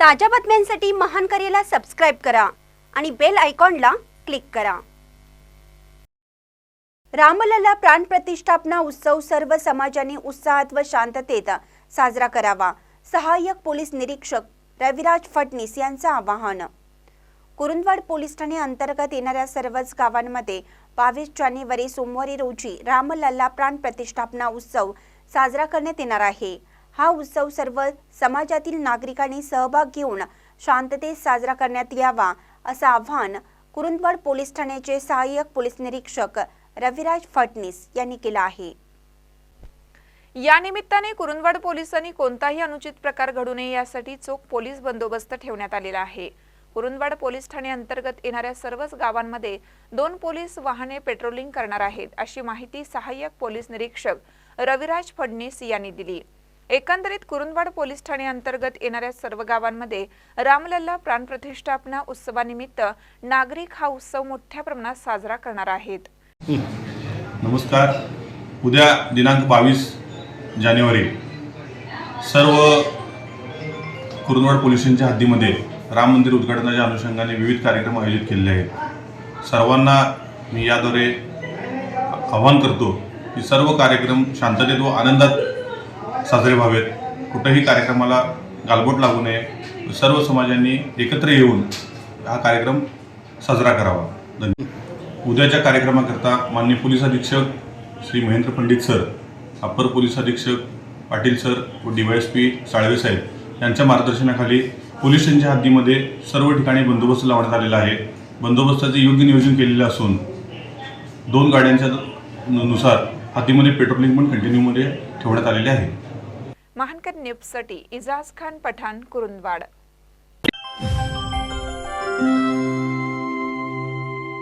ताज्या बातम्यांसाठी महान करेला सबस्क्राईब करा आणि बेल आयकॉनला क्लिक करा. रामलला प्राण प्रतिष्ठापना उत्सव सर्व समाजाने उत्साहात व शांततेत साजरा करावा. सहाय्यक पोलीस निरीक्षक रविराज फडणीस यांचं आवाहन. कुरुंदवाड पोलीस ठाणे अंतर्गत येणाऱ्या सर्वच गावांमध्ये बावीस जानेवारी सोमवारी रोजी रामलल्ला प्राण प्रतिष्ठापना उत्सव साजरा करण्यात येणार आहे. हा उत्सव सर्व समाजातील नागरिकांनी सहभाग घेऊन शांततेत साजरा करण्यात यावा असं आव्हान कुरुंदवाड पोलीस ठाण्याचे सहाय्यक पोलीस निरीक्षक रविराज फडणीस यांनी केलं आहे. या निमित्ताने कुरुंदवाड पोलिसांनी कोणताही अनुचित प्रकार घडू नये यासाठी चोख पोलीस बंदोबस्त ठेवण्यात आलेला आहे. कुरुंदवाड पोलीस ठाणे अंतर्गत येणाऱ्या सर्वच गावांमध्ये दोन पोलीस वाहने पेट्रोलिंग करणार आहेत अशी माहिती सहाय्यक पोलीस निरीक्षक रविराज फडणीस यांनी दिली. एकंदरीत कुरुंदवाड पोलीस ठाणे अंतर्गत येणाऱ्या सर्व गावांमध्ये रामलल्ला प्राणप्रतिष्ठापना उत्सवानिमित्त नागरिक हा उत्सव मोठ्या प्रमाणात साजरा करणार आहेत. नमस्कार. उद्या दिनांक बावीस जानेवारी सर्व कुरुंदवाड पोलीस स्टेशनच्या हद्दीमध्ये राम मंदिर उद्घाटनाच्या अनुषंगाने विविध कार्यक्रम आयोजित केलेले आहेत. सर्वांना मी याद्वारे आवाहन करतो की सर्व कार्यक्रम शांततेत व आनंदात साजरे व्हावेत. कुठंही कार्यक्रमाला गालबोट लागू नये. सर्व समाजांनी एकत्र येऊन हा कार्यक्रम साजरा करावा. धन्यवाद. उद्याच्या कार्यक्रमाकरता मान्य पोलीस अधीक्षक श्री महेंद्र पंडित सर अप्पर पोलीस अधीक्षक पाटील सर व D Y S P Salve साहेब यांच्या मार्गदर्शनाखाली पोलीस स्टेशनच्या हद्दीमध्ये सर्व ठिकाणी बंदोबस्त लावण्यात आलेला आहे. बंदोबस्ताचे योग्य नियोजन केलेले असून दोन गाड्यांच्या नुसार हद्दीमध्ये पेट्रोलिंग पण कंटिन्यूमध्ये ठेवण्यात आलेले आहे. महानकर न्यूजसाठी इजाज खान पठाण कुरुंदवाड.